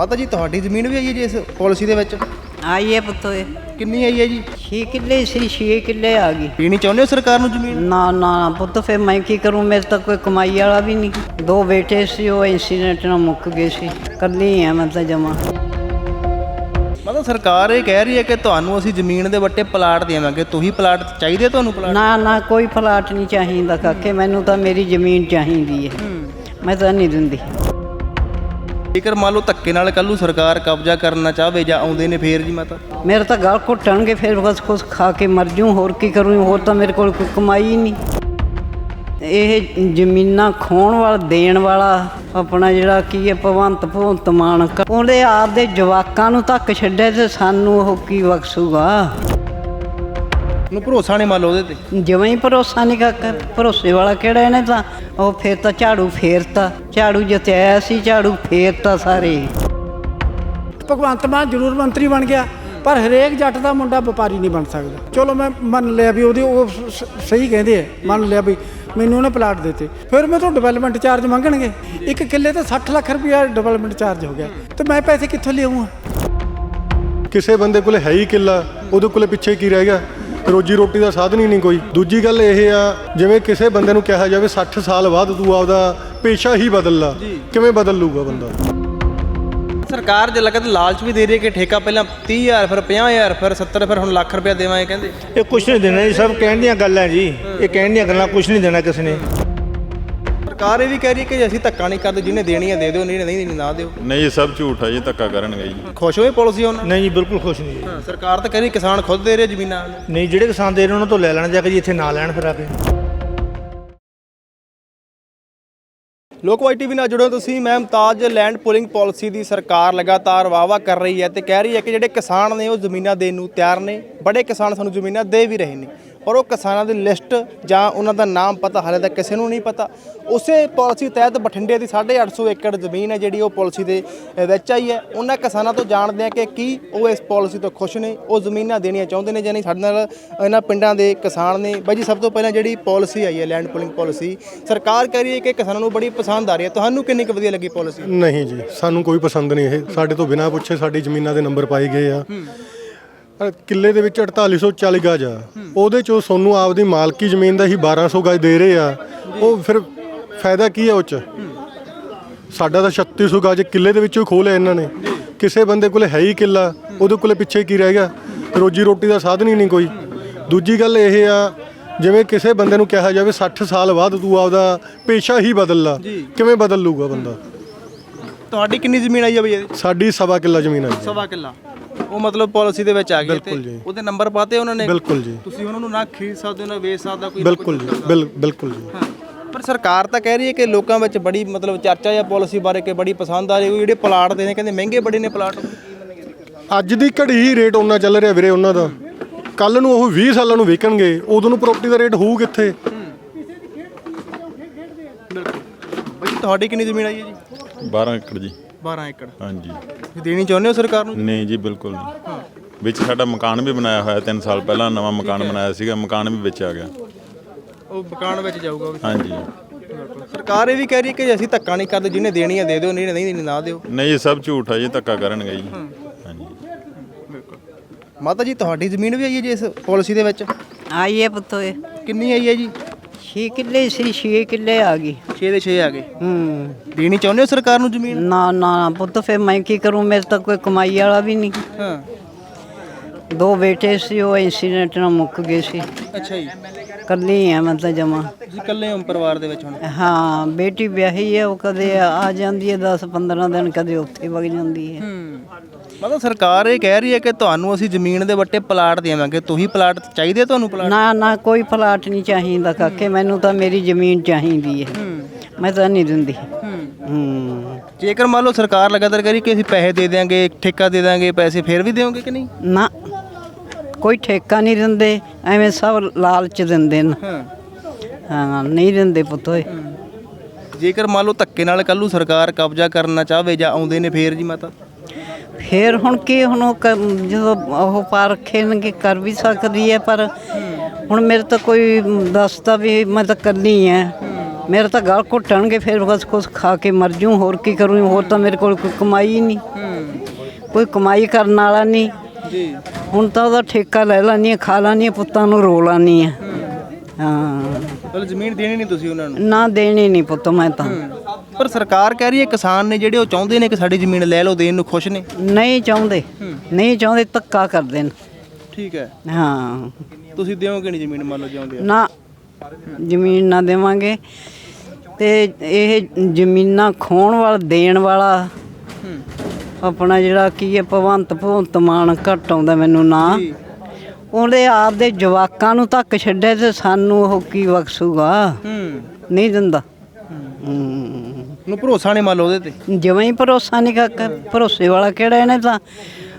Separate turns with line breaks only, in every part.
ਮਾਤਾ ਜੀ ਤੁਹਾਡੀ ਜ਼ਮੀਨ ਵੀ ਆਈ ਹੈ ਜੀ ਇਸ ਪਾਲਿਸੀ ਦੇ ਵਿੱਚ?
ਆਈ ਹੈ ਪੁੱਤੋ। ਇਹ
ਕਿੰਨੀ ਆਈ ਹੈ ਜੀ?
6 ਕਿੱਲੇ ਸੀ 6 ਕਿੱਲੇ ਆ ਗਈ।
ਪੀਣੀ ਚਾਹੁੰਦੇ ਹੋ ਸਰਕਾਰ ਨੂੰ ਜ਼ਮੀਨ?
ਨਾ ਨਾ ਪੁੱਤ ਫੇ ਮੈਂ ਕੀ ਕਰੂੰ? ਮੇਰੇ ਤਾਂ ਕੋਈ ਕਮਾਈ ਵਾਲਾ ਵੀ ਨਹੀਂ। ਦੋ ਬੇਟੇ ਸੀ ਉਹ ਇੰਸੀਡੈਂਟ ਨਾਲ ਮੁੱਕ ਗਏ ਸੀ। ਕੱਲੀ ਆ ਮੈਂ ਤਾਂ ਜਮਾ।
ਮਤਲਬ ਸਰਕਾਰ ਇਹ ਕਹਿ ਰਹੀ ਹੈ ਕਿ ਤੁਹਾਨੂੰ ਅਸੀਂ ਜ਼ਮੀਨ ਦੇ ਵੱਟੇ ਪਲਾਟ ਦੇਵਾਂਗੇ। ਤੁਸੀਂ ਪਲਾਟ ਚਾਹੀਦੇ ਤੁਹਾਨੂੰ ਪਲਾਟ?
ਨਾ ਨਾ ਕੋਈ ਪਲਾਟ ਨਹੀਂ ਚਾਹੀਦਾ ਕਾਕੇ। ਮੈਨੂੰ ਤਾਂ ਮੇਰੀ ਜ਼ਮੀਨ ਚਾਹੀਦੀ ਹੈ। ਮੈਂ ਤਾਂ ਨਹੀਂ ਦਿੰਦੀ।
ਜੇਕਰ ਮੰਨ ਲਓ ਧੱਕੇ ਨਾਲ ਕੱਲੂ ਸਰਕਾਰ ਕਬਜ਼ਾ ਕਰਨਾ ਚਾਹਵੇ ਜਾਂ ਆਉਂਦੇ ਨੇ ਫੇਰ ਜੀ ਮਾਤਾ?
ਮੇਰੇ ਤਾਂ ਗਲ ਘੁੱਟਣਗੇ, ਫਿਰ ਬਸ ਕੁਛ ਖਾ ਕੇ ਮਰ ਜੂ ਹੋਰ ਕੀ ਕਰੂੰ, ਹੋਰ ਤਾਂ ਮੇਰੇ ਕੋਲ ਕੋਈ ਕਮਾਈ ਹੀ ਨਹੀਂ। ਇਹ ਜ਼ਮੀਨਾਂ ਖੋਣ ਵਾਲਾ, ਦੇਣ ਵਾਲਾ, ਆਪਣਾ ਜਿਹੜਾ ਕੀ ਹੈ ਭਗਵੰਤ ਭਗਵੰਤ ਮਾਨ ਉਹਦੇ ਆਪ ਦੇ ਜਵਾਕਾਂ ਨੂੰ ਧੱਕ ਛੱਡੇ ਤੇ ਸਾਨੂੰ ਉਹ ਕੀ ਬਖਸ਼ੂਗਾ?
ਨੂੰ ਭਰੋਸਾ ਨਹੀਂ ਮੰਨ ਲਓ ਉਹਦੇ ਤੇ?
ਜਿਵੇਂ ਹੀ ਭਰੋਸਾ ਨਹੀਂ ਕਾਕਾ ਭਰੋਸੇ ਵਾਲਾ ਕਿਹੜਾ ਇਹਨੇ ਤਾਂ? ਉਹ ਫੇਰ ਤਾਂ ਝਾੜੂ ਫੇਰਤਾ। ਝਾੜੂ ਜਿੱਤਿਆ ਸੀ ਝਾੜੂ ਫੇਰਤਾ ਸਾਰੇ।
ਭਗਵੰਤ ਮਾਨ ਜ਼ਰੂਰ ਮੰਤਰੀ ਬਣ ਗਿਆ ਪਰ ਹਰੇਕ ਜੱਟ ਦਾ ਮੁੰਡਾ ਵਪਾਰੀ ਨਹੀਂ ਬਣ ਸਕਦਾ। ਚਲੋ ਮੈਂ ਮੰਨ ਲਿਆ ਵੀ ਉਹਦੇ ਉਹ ਸ- ਸਹੀ ਕਹਿੰਦੇ ਆ ਮੰਨ ਲਿਆ ਵੀ ਮੈਨੂੰ ਉਹਨੇ ਪਲਾਟ ਦਿੱਤੇ। ਫਿਰ ਮੈਂ ਤੋਂ ਡਿਵੈਲਪਮੈਂਟ ਚਾਰਜ ਮੰਗਣਗੇ। ਇੱਕ ਕਿੱਲੇ ਤੇ 60 ਲੱਖ ਰੁਪਇਆ ਡਿਵੈਲਪਮੈਂਟ ਚਾਰਜ ਹੋ ਗਿਆ। ਤੇ ਮੈਂ ਪੈਸੇ ਕਿੱਥੋਂ ਲਿਆਉਂਗਾ
ਕਿਸੇ ਬੰਦੇ ਕੋਲੇ ਹੈ ਹੀ ਕਿੱਲਾ ਉਹਦੇ ਕੋਲੇ ਪਿੱਛੇ ਕੀ ਰਹਿ ਗਿਆ? ਰੋਜੀ ਰੋਟੀ ਦਾ ਸਾਧਨ ਹੀ ਨਹੀਂ ਕੋਈ। ਦੂਜੀ ਗੱਲ ਇਹ ਆ ਜਿਵੇਂ ਕਿਸੇ ਬੰਦੇ ਨੂੰ ਕਿਹਾ ਜਾਵੇ 60 ਸਾਲ ਬਾਅਦ ਤੂੰ ਆਪਦਾ ਪੇਸ਼ਾ ਹੀ ਬਦਲ ਲਾ। ਕਿਵੇਂ ਬਦਲ ਲੂਗਾ ਬੰਦਾ?
ਸਰਕਾਰ ਜੇ ਲਗਤ ਲਾਲਚ ਵੀ ਦੇ ਰਹੀ ਹੈ ਕਿ ਠੇਕਾ ਪਹਿਲਾਂ 30000 ਫਿਰ 50000 ਫਿਰ 70 ਫਿਰ ਹੁਣ ਲੱਖ ਰੁਪਇਆ ਦੇਵਾਂਗੇ ਕਹਿੰਦੇ?
ਇਹ ਕੁਛ ਨਹੀਂ ਦੇਣਾ ਜੀ ਸਭ ਕਹਿਣ ਦੀਆਂ ਗੱਲਾਂ ਜੀ। ਇਹ ਕਹਿਣ ਦੀਆਂ ਗੱਲਾਂ ਕੁਛ ਨਹੀਂ ਦੇਣਾ ਕਿਸੇ ਨੇ।
ਸਰਕਾਰ ਇਹ ਵੀ ਕਹਿ ਰਹੀ ਹੈ ਕਿ ਅਸੀਂ ਧੱਕਾ ਨਹੀਂ ਕਰਦੇ ਜਿਹਨੇ ਦੇਣੀ ਹੈ ਦੇ ਦਿਓ ਨਹੀਂ ਨਹੀਂ ਦੇਣੀ ਨਾ ਦਿਓ।
ਨਹੀਂ ਇਹ ਸਭ ਝੂਠ ਹੈ ਜੀ ਧੱਕਾ ਕਰਨਗੇ ਜੀ।
ਖੁਸ਼ ਹੋਏ ਪਾਲਿਸੀ ਉਹਨਾਂ
ਨਹੀਂ ਜੀ ਬਿਲਕੁਲ ਖੁਸ਼ ਨਹੀਂ ਜੀ।
ਹਾਂ, ਸਰਕਾਰ ਤਾਂ ਕਹਿ ਰਹੀ ਕਿਸਾਨ ਖੁਦ ਦੇ ਰਹੇ ਜ਼ਮੀਨਾਂ
ਨਹੀਂ ਜਿਹੜੇ ਕਿਸਾਨ ਦੇ ਰਹੇ ਉਹਨਾਂ ਤੋਂ ਲੈ ਲੈਣਾ ਜਾ ਕੇ ਜੀ ਇੱਥੇ ਨਾ ਲੈਣ ਫਿਰ ਆ ਕੇ।
ਲੋਕਵਾਈ ਟੀਵੀ ਨਾਲ ਜੁੜੋ ਤੁਸੀਂ। ਮੈਂ ਮੁਮਤਾਜ ਲੈਂਡ ਪੂਲਿੰਗ ਪਾਲਿਸੀ ਦੀ ਸਰਕਾਰ ਲਗਾਤਾਰ ਵਾਵਾ ਕਰ ਰਹੀ ਹੈ ਤੇ ਕਹਿ ਰਹੀ ਹੈ ਕਿ ਜਿਹੜੇ ਕਿਸਾਨ ਨੇ ਉਹ ਜ਼ਮੀਨਾਂ ਦੇਣ ਨੂੰ ਤਿਆਰ ਨੇ। ਬੜੇ ਕਿਸਾਨ ਸਾਨੂੰ ਜ਼ਮੀਨਾਂ ਦੇ ਵੀ ਰਹੇ ਨੇ। ਪਰ ਉਹ ਕਿਸਾਨਾਂ ਦੀ ਲਿਸਟ ਜਾਂ ਉਹਨਾਂ ਦਾ ਨਾਮ ਪਤਾ ਹਾਲੇ ਤੱਕ ਕਿਸੇ ਨੂੰ ਨਹੀਂ ਪਤਾ। ਉਸੇ ਪਾਲਿਸੀ ਤਹਿਤ ਬਠਿੰਡੇ ਦੀ 850 ਏਕੜ ਜ਼ਮੀਨ ਹੈ ਜਿਹੜੀ ਉਹ ਪਾਲਿਸੀ ਦੇ ਵਿੱਚ ਆਈ ਹੈ। ਉਹਨਾਂ ਕਿਸਾਨਾਂ ਤੋਂ ਜਾਣਦੇ ਆ ਕਿ ਕੀ ਉਹ ਇਸ ਪਾਲਿਸੀ ਤੋਂ ਖੁਸ਼ ਨੇ ਉਹ ਜ਼ਮੀਨਾਂ ਦੇਣੀਆਂ ਚਾਹੁੰਦੇ ਨੇ ਜਾਂ ਨਹੀਂ ਸਾਡੇ ਨਾਲ ਇਹਨਾਂ ਪਿੰਡਾਂ ਦੇ ਕਿਸਾਨ ਨੇ। ਬਾਈ ਜੀ ਸਭ ਤੋਂ ਪਹਿਲਾਂ ਜਿਹੜੀ ਪਾਲਿਸੀ ਆਈ ਹੈ ਲੈਂਡ ਪੂਲਿੰਗ ਪਾਲਿਸੀ ਸਰਕਾਰ ਕਹਿ ਰਹੀ ਹੈ ਕਿ ਕਿਸਾਨਾਂ ਨੂੰ ਬੜੀ ਪਸੰਦ ਆ ਰਹੀ ਹੈ। ਤੁਹਾਨੂੰ ਕਿੰਨੀ ਕੁ ਵਧੀਆ ਲੱਗੀ ਪਾਲਿਸੀ?
ਨਹੀਂ ਜੀ ਸਾਨੂੰ ਕੋਈ ਪਸੰਦ ਨਹੀਂ ਇਹ। ਸਾਡੇ ਤੋਂ ਬਿਨਾਂ ਪੁੱਛੇ ਸਾਡੀ ਜ਼ਮੀਨਾਂ ਦੇ ਨੰਬਰ ਪਾਏ ਗਏ ਆ। ਕਿੱਲੇ ਦੇ ਵਿੱਚ 4840 ਗਜ ਆ। ਉਹਦੇ ਚੋਂ ਤੁਹਾਨੂੰ ਆਪਦੀ ਮਾਲਕੀ ਜ਼ਮੀਨ ਦਾ ਹੀ 1200 ਗਜ ਦੇ ਰਹੇ ਆ। ਉਹ ਫਿਰ ਫਾਇਦਾ ਕੀ ਹੈ ਉਹ ਚ? ਸਾਡਾ ਤਾਂ 3600 ਗਜ ਕਿੱਲੇ ਦੇ ਵਿੱਚੋਂ ਖੋਹ ਲਿਆ ਇਹਨਾਂ ਨੇ। ਕਿਸੇ ਬੰਦੇ ਕੋਲੇ ਹੈ ਹੀ ਕਿੱਲਾ ਉਹਦੇ ਕੋਲੇ ਪਿੱਛੇ ਕੀ ਰਹਿ ਗਿਆ? ਰੋਜੀ ਰੋਟੀ ਦਾ ਸਾਧਨ ਹੀ ਨਹੀਂ ਕੋਈ। ਦੂਜੀ ਗੱਲ ਇਹ ਆ ਜਿਵੇਂ ਕਿਸੇ ਬੰਦੇ ਨੂੰ ਕਿਹਾ ਜਾਵੇ 60 ਸਾਲ ਬਾਅਦ ਤੂੰ ਆਪਦਾ ਪੇਸ਼ਾ ਹੀ ਬਦਲ ਲਾ। ਕਿਵੇਂ ਬਦਲ ਲੂਗਾ ਬੰਦਾ?
ਤੁਹਾਡੀ ਕਿੰਨੀ ਜ਼ਮੀਨ ਆਈ ਹੈ ਬਈ ਇਹਦੀ?
ਸਾਡੀ ਸਵਾ ਕਿੱਲਾ ਜ਼ਮੀਨ ਜੀ।
ਸਵਾ ਕਿੱਲਾ। ਉਹ ਮਤਲਬ ਪਾਲਿਸੀ ਦੇ ਵਿੱਚ ਆ ਗਈ
ਬਿਲਕੁਲ ਜੀ।
ਉਹਦੇ ਨੰਬਰ ਪਾਤੇ ਉਹਨਾਂ ਨੇ?
ਬਿਲਕੁਲ ਜੀ।
ਤੁਸੀਂ ਉਹਨਾਂ ਨੂੰ ਨਾ ਖਰੀਦ ਸਕਦੇ ਹੋ ਨਾ ਵੇਚ ਸਕਦਾ ਕੋਈ
ਬਿਲਕੁਲ ਜੀ। ਬਿਲ- ਬਿਲਕੁਲ ਜੀ।
ਹਾਂ। ਪਰ ਸਰਕਾਰ ਤਾਂ ਕਹਿ ਰਹੀ ਹੈ ਕਿ ਲੋਕਾਂ ਵਿੱਚ ਬੜੀ ਮਤਲਬ ਚਰਚਾ ਜਾਂ ਪਾਲਿਸੀ ਬਾਰੇ ਕਿ ਬੜੀ ਪਸੰਦ ਆ ਰਹੀ ਹੈ। ਜਿਹੜੇ ਪਲਾਟ ਦੇ ਨੇ ਕਹਿੰਦੇ ਮਹਿੰਗੇ ਬੜੇ ਨੇ ਪਲਾਟ
ਅੱਜ ਦੀ ਘੜੀ ਹੀ ਰੇਟ ਉਹਨਾਂ ਚੱਲ ਰਿਹਾ ਵੀਰੇ ਉਹਨਾਂ ਦਾ। ਕੱਲ ਨੂੰ ਉਹ 20 ਸਾਲਾਂ ਨੂੰ ਵੇਚਣਗੇ ਉਦੋਂ ਨੂੰ ਪ੍ਰਾਪਰਟੀ ਦਾ ਰੇਟ ਹੋਊ ਕਿੱਥੇ?
ਬਈ ਤੁਹਾਡੀ ਕਿੰਨੀ ਜ਼ਮੀਨ ਆਈ ਹੈ ਜੀ?
12 ਏਕੜ ਜੀ।
12 ਏਕੜ।
ਹਾਂਜੀ।
ਤੁਸੀਂ ਦੇਣੀ ਚਾਹੁੰਦੇ ਹੋ ਸਰਕਾਰ ਨੂੰ?
ਨਹੀਂ ਜੀ ਬਿਲਕੁਲ ਨਹੀਂ। ਵਿੱਚ ਸਾਡਾ ਮਕਾਨ ਵੀ ਬਣਾਇਆ ਹੋਇਆ 3 ਸਾਲ ਪਹਿਲਾਂ ਨਵਾਂ ਮਕਾਨ ਬਣਾਇਆ ਸੀਗਾ ਮਕਾਨ ਵੀ ਵਿੱਚ ਆ ਗਿਆ।
ਉਹ ਮਕਾਨ ਵਿੱਚ ਜਾਊਗਾ ਉਹ ਵੀ।
ਹਾਂਜੀ।
ਸਰਕਾਰ ਇਹ ਵੀ ਕਹਿ ਰਹੀ ਹੈ ਕਿ ਅਸੀਂ ਧੱਕਾ ਨਹੀਂ ਕਰਦੇ ਜਿਹਨੇ ਦੇਣੀ ਹੈ ਦੇ ਦਿਓ ਨਹੀਂ ਨਹੀਂ ਦੇਣੀ ਨਾ ਦਿਓ।
ਨਹੀਂ ਇਹ ਸਭ ਝੂਠ ਹੈ ਜੀ ਧੱਕਾ ਕਰਨਗੇ ਜੀ। ਹਾਂਜੀ।
ਮਾਤਾ ਜੀ ਤੁਹਾਡੀ ਜ਼ਮੀਨ ਵੀ ਆਈ ਹੈ ਜੀ ਇਸ ਪਾਲਿਸੀ ਦੇ ਵਿੱਚ?
ਆਈ ਹੈ ਪੁੱਤੋ ਇਹ।
ਕਿੰਨੀ ਆਈ ਹੈ ਜੀ?
6 ਕਿੱਲੇ ਸੀ 6 ਕਿੱਲੇ ਆ ਗਈ।
6 ਦੇ 6 ਆ ਗਏ।
ਹੂੰ।
ਦੇਣੀ ਚਾਹੁੰਦੇ ਹੋ ਸਰਕਾਰ ਨੂੰ ਜ਼ਮੀਨ?
ਨਾ ਨਾ ਪੁੱਤ ਫੇ ਮੈਂ ਕੀ ਕਰੂੰ? ਮੇਰੇ ਤਾਂ ਕੋਈ ਕਮਾਈ ਵਾਲਾ ਵੀ ਨਹੀਂ।
ਹਾਂ।
ਦੋ ਬੇਟੇ ਸੀ ਉਹ ਇੰਸੀਡੈਂਟ ਨਾਲ ਮੁੱਕ ਗਏ ਸੀ।
ਅੱਛਾ ਜੀ।
ਕੱਲੀ ਆ ਮੈਂ ਤਾਂ ਜਮਾ।
ਤੁਸੀਂ ਇਕੱਲੇ ਹੋ ਪਰਿਵਾਰ ਦੇ ਵਿੱਚ ਹੁਣ?
ਹਾਂ ਬੇਟੀ ਵਿਆਹੀ ਹੈ ਉਹ ਕਦੇ ਆ ਜਾਂਦੀ ਹੈ 10 15 ਦਿਨ ਕਦੇ ਉੱਥੇ ਵਗ ਜਾਂਦੀ ਹੈ।
ਮਤਲਬ ਸਰਕਾਰ ਇਹ ਕਹਿ ਰਹੀ ਹੈ ਕਿ ਤੁਹਾਨੂੰ ਅਸੀਂ ਜ਼ਮੀਨ ਦੇ ਵੱਟੇ ਪਲਾਟ ਦੇਵਾਂਗੇ ਤੁਸੀਂ ਪਲਾਟ ਚਾਹੀਦੇ ਤੁਹਾਨੂੰ ਪਲਾਟ?
ਨਾ ਨਾ ਕੋਈ ਪਲਾਟ ਨਹੀਂ ਚਾਹੀਦਾ ਕਾਕੇ ਮੈਨੂੰ ਤਾਂ ਮੇਰੀ ਜ਼ਮੀਨ ਚਾਹੀਦੀ ਹੈ। ਮੈਂ ਤਾਂ ਨਹੀਂ ਦਿੰਦੀ। ਹੂੰ।
ਜੇਕਰ ਮੰਨ ਲਓ ਸਰਕਾਰ ਲਗਾਤਾਰ ਕਰੀ ਕਿ ਅਸੀਂ ਪੈਸੇ ਦੇ ਦਿਆਂਗੇ ਠੇਕਾ ਦੇ ਦਾਂਗੇ ਪੈਸੇ ਫਿਰ ਵੀ ਦਿਓਗੇ ਕਿ ਨਹੀਂ?
ਨਾ ਕੋਈ ਠੇਕਾ ਨਹੀਂ ਦਿੰਦੇ ਐਵੇਂ ਸਭ ਲਾਲਚ ਦਿੰਦੇ ਨੇ।
ਹਾਂ।
ਹਾਂ ਨਹੀਂ ਦਿੰਦੇ ਪੁੱਤ ਓਏ।
ਜੇਕਰ ਮੰਨ ਲਓ ਧੱਕੇ ਨਾਲ ਕੱਲੂ ਸਰਕਾਰ ਕਬਜ਼ਾ ਕਰਨਾ ਚਾਹਵੇ ਜਾਂ ਆਉਂਦੇ ਨੇ ਫੇਰ ਜੀ ਮਾਤਾ।
ਫੇਰ ਹੁਣ ਕੀ ਹੁਣ ਉਹ ਕ- ਜਦੋਂ ਉਹ ਪਾ ਰੱਖੇ ਨੇ ਕਰ ਵੀ ਸਕਦੀ ਹੈ ਪਰ ਹੁਣ ਮੇਰੇ ਤਾਂ ਕੋਈ ਦੱਸਦਾ ਵੀ ਮੈਂ ਤਾਂ ਕੱਲੀ ਐ ਮੇਰੇ ਤਾਂ ਗਲ ਘੁੱਟਣਗੇ ਫਿਰ ਬਸ ਕੁਛ ਖਾ ਕੇ ਮਰ ਜੂ ਹੋਰ ਕੀ ਕਰੂੰ ਹੋਰ ਤਾਂ ਮੇਰੇ ਕੋਲ ਕੋਈ ਕਮਾਈ ਹੀ ਨਹੀਂ। ਕੋਈ ਕਮਾਈ ਕਰਨ ਵਾਲਾ ਨਹੀਂ।
ਜੀ।
ਹੁਣ ਤਾਂ ਉਹਦਾ ਠੇਕਾ ਲੈ ਲੈਣੀ ਖਾ ਲੈਣੀ ਪੁੱਤਾਂ ਨੂੰ ਰੋ ਲੈਣੀ ਹਾਂ।
ਮਤਲਬ ਜ਼ਮੀਨ ਦੇਣੀ ਨਹੀਂ ਤੁਸੀਂ ਉਹਨਾਂ ਨੂੰ?
ਨਾ ਦੇਣੀ ਨਹੀਂ ਪੁੱਤ ਮੈਂ ਤਾਂ।
ਪਰ ਸਰਕਾਰ ਕਹਿ ਰਹੀ ਹੈ ਕਿਸਾਨ ਨੇ ਜਿਹੜੇ ਉਹ ਚਾਹੁੰਦੇ ਨੇ ਕਿ ਸਾਡੀ ਜ਼ਮੀਨ ਲੈ ਲਓ ਦੇਣ ਨੂੰ ਖੁਸ਼ ਨੇ।
ਨਹੀਂ ਚਾਹੁੰਦੇ। ਨਹੀਂ ਚਾਹੁੰਦੇ ਧੱਕਾ ਕਰਦੇ ਨੇ।
ਠੀਕ ਹੈ।
ਹਾਂ।
ਤੁਸੀਂ ਦਿਓਗੇ ਨਹੀਂ ਜ਼ਮੀਨ ਮੰਨ ਲਓ ਆ?
ਨਾ ਜ਼ਮੀਨ ਨਾ ਦੇਵਾਂਗੇ। ਤੇ ਇਹ ਜ਼ਮੀਨਾਂ ਖੋਣ ਵਾਲਾ ਦੇਣ ਵਾਲਾ ਆਪਣਾ ਜਿਹੜਾ ਕੀ ਹੈ ਭਗਵੰਤ ਭਗਵੰਤ ਮਾਨ ਘੱਟ ਆਉਂਦਾ ਮੈਨੂੰ ਨਾ। ਉਹਦੇ ਆਪ ਦੇ ਜਵਾਕਾਂ ਨੂੰ ਧੱਕ ਛੱਡੇ ਤੇ ਸਾਨੂੰ ਉਹ ਕੀ ਬਖਸ਼ੂਗਾ? ਨਹੀਂ ਦਿੰਦਾ। ਹੂੰ।
ਨੂੰ ਭਰੋਸਾ ਨਹੀਂ ਮੰਨ ਲਓ ਉਹਦੇ ਤੇ?
ਜਿਵੇਂ ਹੀ ਭਰੋਸਾ ਨਹੀਂ ਕਰ ਭਰੋਸੇ ਵਾਲਾ ਕਿਹੜਾ ਇਹਨੇ ਤਾਂ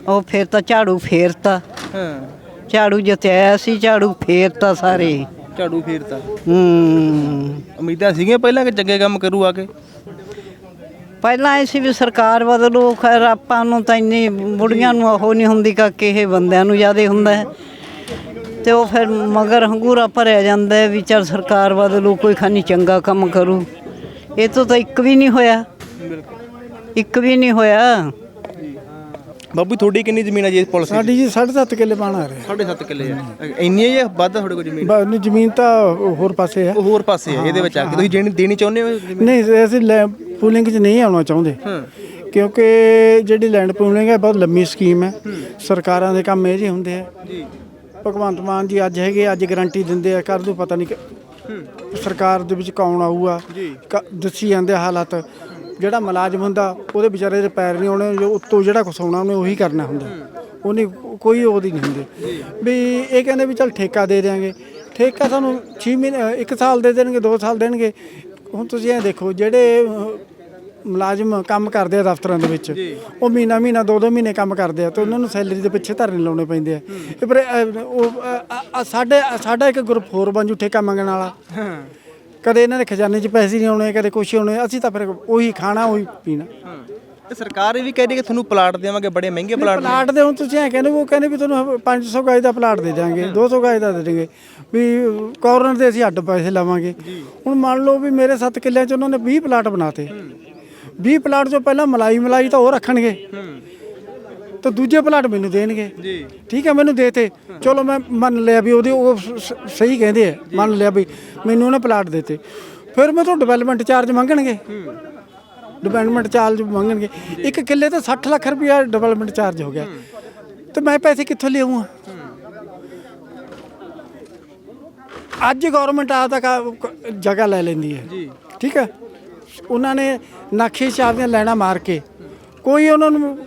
ਉਹ ਫੇਰ ਤਾਂ ਝਾੜੂ ਫੇਰਤਾ।
ਹਾਂ।
ਝਾੜੂ ਜਿੱਤਿਆ ਸੀ ਝਾੜੂ ਫੇਰਤਾ ਸਾਰੇ।
ਝਾੜੂ ਫੇਰਤਾ।
ਹੂੰ।
ਉਮੀਦਾਂ ਸੀਗੀਆਂ ਪਹਿਲਾਂ ਕਿ ਚੰਗੇ ਕੰਮ ਕਰੂ ਆ ਕੇ?
ਪਹਿਲਾਂ ਐ ਸੀ ਵੀ ਸਰਕਾਰ ਬਦਲੋ ਖੈਰ ਆਪਾਂ ਨੂੰ ਤਾਂ ਇੰਨੀ ਬੁੜੀਆਂ ਨੂੰ ਉਹ ਨਹੀਂ ਹੁੰਦੀ ਕਿ ਇਹ ਬੰਦਿਆਂ ਨੂੰ ਜ਼ਿਆਦਾ ਹੁੰਦਾ ਹੈ। ਤੇ ਉਹ ਫਿਰ ਮਗਰ ਹੰਗੂਰਾ ਭਰਿਆ ਜਾਂਦਾ ਹੈ ਵੀ ਚੱਲ ਸਰਕਾਰ ਬਦਲੂ ਕੋਈ ਖਾਨੀ ਚੰਗਾ ਕੰਮ ਕਰੂ। ਇਹ ਤੋਂ ਤਾਂ ਇੱਕ ਵੀ ਨਹੀਂ ਹੋਇਆ। ਇੱਕ ਵੀ ਨਹੀਂ ਹੋਇਆ।
ਬਾਬੂ ਤੁਹਾਡੀ ਕਿੰਨੀ ਜ਼ਮੀਨ ਹੈ ਜੀ ਇਸ ਪੁਲਿਸ
ਸਾਡੀ ਜੀ 7.5 ਕਿੱਲੇ ਪਾਣ ਆ ਰਿਹਾ।
7.5 ਕਿੱਲੇ ਆ। ਇੰਨੀ ਹੈ ਜਾਂ ਵੱਧ ਤੁਹਾਡੇ ਕੋਲ ਜ਼ਮੀਨ?
ਨਹੀਂ ਜ਼ਮੀਨ ਤਾਂ ਹੋਰ ਪਾਸੇ ਹੈ
ਹੋਰ ਪਾਸੇ ਹੈ ਇਹਦੇ ਵਿੱਚ ਆ ਕੇ। ਤੁਸੀਂ ਦੇਣੀ ਦੇਣੀ ਚਾਹੁੰਦੇ ਹੋ
ਨਹੀਂ ਅਸੀਂ ਪੂਲਿੰਗ 'ਚ ਨਹੀਂ ਆਉਣਾ ਚਾਹੁੰਦੇ।
ਹਾਂ।
ਕਿਉਂਕਿ ਜਿਹੜੀ ਲੈਂਡ ਪੂਲਿੰਗ ਹੈ ਬਹੁਤ ਲੰਮੀ ਸਕੀਮ ਹੈ। ਸਰਕਾਰਾਂ ਦੇ ਕੰਮ ਇਹ ਜਿਹੇ ਹੁੰਦੇ ਆ।
ਜੀ।
ਭਗਵੰਤ ਮਾਨ ਜੀ ਅੱਜ ਹੈਗੇ ਅੱਜ ਗਾਰੰਟੀ ਦਿੰਦੇ ਆ। ਕਰ ਦੂ ਪਤਾ ਨਹੀਂ ਕਿ- ਸਰਕਾਰ ਦੇ ਵਿੱਚ ਕੌਣ ਆਊਗਾ? ਕ- ਦੱਸੀ ਜਾਂਦੇ ਹਾਲਾਤ। ਜਿਹੜਾ ਮੁਲਾਜ਼ਮ ਹੁੰਦਾ ਉਹਦੇ ਵਿਚਾਰੇ ਦੇ ਪੈਰ ਨਹੀਂ ਆਉਣੇ ਜੋ ਉੱਤੋਂ ਜਿਹੜਾ ਕੁਛ ਆਉਣਾ ਉਹਨੇ ਉਹੀ ਕਰਨਾ ਹੁੰਦਾ। ਉਹਨੇ ਕੋਈ ਉਹਦੀ ਨਹੀਂ ਹੁੰਦੀ। ਵੀ ਇਹ ਕਹਿੰਦੇ ਵੀ ਚਲ ਠੇਕਾ ਦੇ ਦੇਾਂਗੇ ਠੇਕਾ ਸਾਨੂੰ 6 ਮਹੀਨੇ 1 ਸਾਲ ਦੇ ਦੇਣਗੇ 2 ਸਾਲ ਦੇਣਗੇ। ਹੁਣ ਤੁਸੀਂ ਇਹ ਦੇਖੋ ਜਿਹੜੇ ਅਹ, ਮੁਲਾਜ਼ਮ ਕੰਮ ਕਰਦੇ ਆ ਦਫ਼ਤਰਾਂ ਦੇ ਵਿੱਚ। ਉਹ ਮਹੀਨਾ ਮਹੀਨਾ ਦੋ ਦੋ ਮਹੀਨੇ ਕੰਮ ਕਰਦੇ ਆ ਤੇ ਉਹਨਾਂ ਨੂੰ ਸੈਲਰੀ ਦੇ ਪਿੱਛੇ ਧਰਨੇ ਲਾਉਣੇ ਪੈਂਦੇ ਆ। ਇਹ ਪਰ ਉਹ ਸਾਡੇ ਸਾਡਾ ਇੱਕ ਗਰੁੱਪ ਹੋਰ ਬਣ ਜੂ ਠੇਕਾ ਮੰਗਣ ਵਾਲਾ। ਕਦੇ ਇਹਨਾਂ ਦੇ ਖਜ਼ਾਨੇ 'ਚ ਪੈਸੇ ਨਹੀਂ ਆਉਣੇ ਕਦੇ ਕੁਛ ਆਉਣੇ ਅਸੀਂ ਤਾਂ ਫਿਰ ਉਹੀ ਖਾਣਾ ਉਹੀ ਪੀਣਾ।
ਤੇ ਸਰਕਾਰ ਇਹ ਵੀ ਕਹਿ ਰਹੀ ਕਿ ਤੁਹਾਨੂੰ ਪਲਾਟ ਦੇਵਾਂਗੇ ਬੜੇ ਮਹਿੰਗੇ ਪਲਾਟ
ਪਲਾਟ ਦੇ ਹੁਣ ਤੁਸੀਂ ਐ ਕਹਿੰਦੇ ਉਹ ਕਹਿੰਦੇ ਵੀ ਤੁਹਾਨੂੰ 500 ਗਜ ਦਾ ਪਲਾਟ ਦੇ ਦਾਂਗੇ 200 ਗਜ ਦਾ ਦੇ ਦੇਣਗੇ ਵੀ ਕਾਰਨਰ ਦੇ ਅਸੀਂ ਅੱਡ ਪੈਸੇ ਲਵਾਂਗੇ। ਹੁਣ ਮੰਨ ਲਓ ਵੀ ਮੇਰੇ 7 ਕਿੱਲਿਆਂ 'ਚ ਉਹਨਾਂ ਨੇ 20 ਪਲਾਟ ਬਣਾਤੇ। 20 ਪਲਾਟ 'ਚੋਂ ਪਹਿਲਾਂ ਮਲਾਈ ਮਲਾਈ ਤਾਂ ਉਹ ਰੱਖਣਗੇ। ਤੇ ਦੂਜੇ ਪਲਾਟ ਮੈਨੂੰ ਦੇਣਗੇ।
ਜੀ।
ਠੀਕ ਹੈ ਮੈਨੂੰ ਦੇਤੇ। ਚਲੋ ਮੈਂ ਮੰਨ ਲਿਆ ਵੀ ਉਹਦੇ ਉਹ ਸ- ਸਹੀ ਕਹਿੰਦੇ ਆ। ਮੰਨ ਲਿਆ ਵੀ ਮੈਨੂੰ ਉਹਨੇ ਪਲਾਟ ਦੇਤੇ। ਫਿਰ ਮੈਂ ਤੋਂ ਡਿਵੈਲਪਮੈਂਟ ਚਾਰਜ ਮੰਗਣਗੇ। ਡਿਵੈਲਪਮੈਂਟ ਚਾਰਜ ਮੰਗਣਗੇ। ਇੱਕ ਕਿੱਲੇ ਤੇ 60 ਲੱਖ ਰੁਪਇਆ ਡਿਵੈਲਪਮੈਂਟ ਚਾਰਜ ਹੋ ਗਿਆ। ਤੇ ਮੈਂ ਪੈਸੇ ਕਿੱਥੋਂ ਲਿਆਉਂਗਾ ਅੱਜ ਗਵਰਨਮੈਂਟ ਆ ਤੱਕ ਜਗ੍ਹਾ ਲੈ ਲੈਂਦੀ ਹੈ। ਠੀਕ ਹੈ? ਉਹਨਾਂ ਨੇ ਨਕਸ਼ੇ ਛਾਪ ਦੀਆਂ ਲੈਣਾ ਮਾਰ ਕੇ ਕੋਈ ਉਹਨਾਂ ਨੂੰ